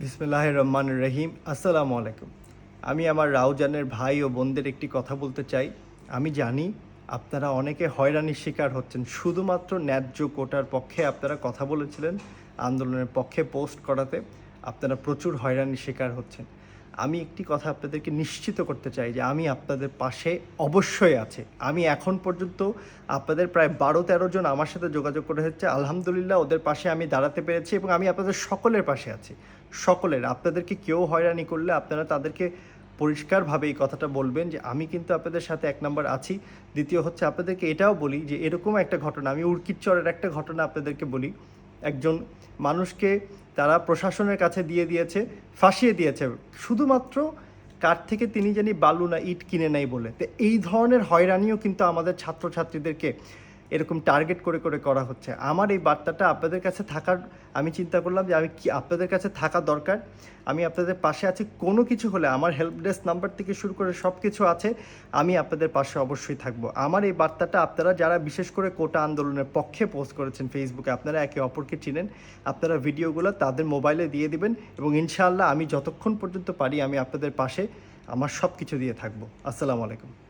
বিসমুল্লাহ রহমান রহিম। আসসালামু আলাইকুম। আমি আমার রাউজানের ভাই ও বোনদের একটি কথা বলতে চাই। আমি জানি আপনারা অনেকে হয়রানির শিকার হচ্ছেন। শুধুমাত্র ন্যায্য কোটার পক্ষে আপনারা কথা বলেছিলেন, আন্দোলনের পক্ষে পোস্ট করাতে আপনারা প্রচুর হয়রানির শিকার হচ্ছেন। আমি একটি কথা আপনাদেরকে নিশ্চিত করতে চাই যে আমি আপনাদের পাশে অবশ্যই আছে। আমি এখন পর্যন্ত আপনাদের প্রায় বারো তেরো জন আমার সাথে যোগাযোগ করে হচ্ছে আলহামদুলিল্লাহ, ওদের পাশে আমি দাঁড়াতে পেরেছি এবং আমি আপনাদের সকলের পাশে আছি। সকলের, আপনাদেরকে কেউ হয়রানি করলে আপনারা তাদেরকে পরিষ্কারভাবে এই কথাটা বলবেন যে আমি কিন্তু আপনাদের সাথে এক নম্বর আছি। দ্বিতীয় হচ্ছে আপনাদেরকে এটাও বলি যে এরকম একটা ঘটনা, আমি উর্কিচ্চরের একটা ঘটনা আপনাদেরকে বলি। একজন মানুষকে তারা প্রশাসনের কাছে দিয়ে দিয়েছে, ফাঁসিয়ে দিয়েছে। শুধুমাত্র কার থেকে তিনি জানি বালু না ইট কিনে নেয় বলে। তো এই ধরনের হয়রানিও কিন্তু আমাদের ছাত্রছাত্রীদেরকে এরকম টার্গেট করে করে করা হচ্ছে। আমার এই বার্তাটা আপনাদের কাছে থাকার, আমি চিন্তা করলাম যে আমি কি আপনাদের কাছে থাকা দরকার? আমি আপনাদের পাশে আছি। কোনো কিছু হলে আমার হেল্প ডেস্ক নাম্বার থেকে শুরু করে সব কিছু আছে, আমি আপনাদের পাশে অবশ্যই থাকব। আমার এই বার্তাটা আপনারা যারা বিশেষ করে কোটা আন্দোলনের পক্ষে পোস্ট করেছেন ফেসবুকে আপনারা একে অপরকে চিনেন। আপনারা ভিডিওগুলো তাদের মোবাইলে দিয়ে দিবেন এবং ইনশাআল্লাহ আমি যতক্ষণ পর্যন্ত পারি আমি আপনাদের পাশে আমার সব কিছু দিয়ে থাকব। আসসালামু আলাইকুম।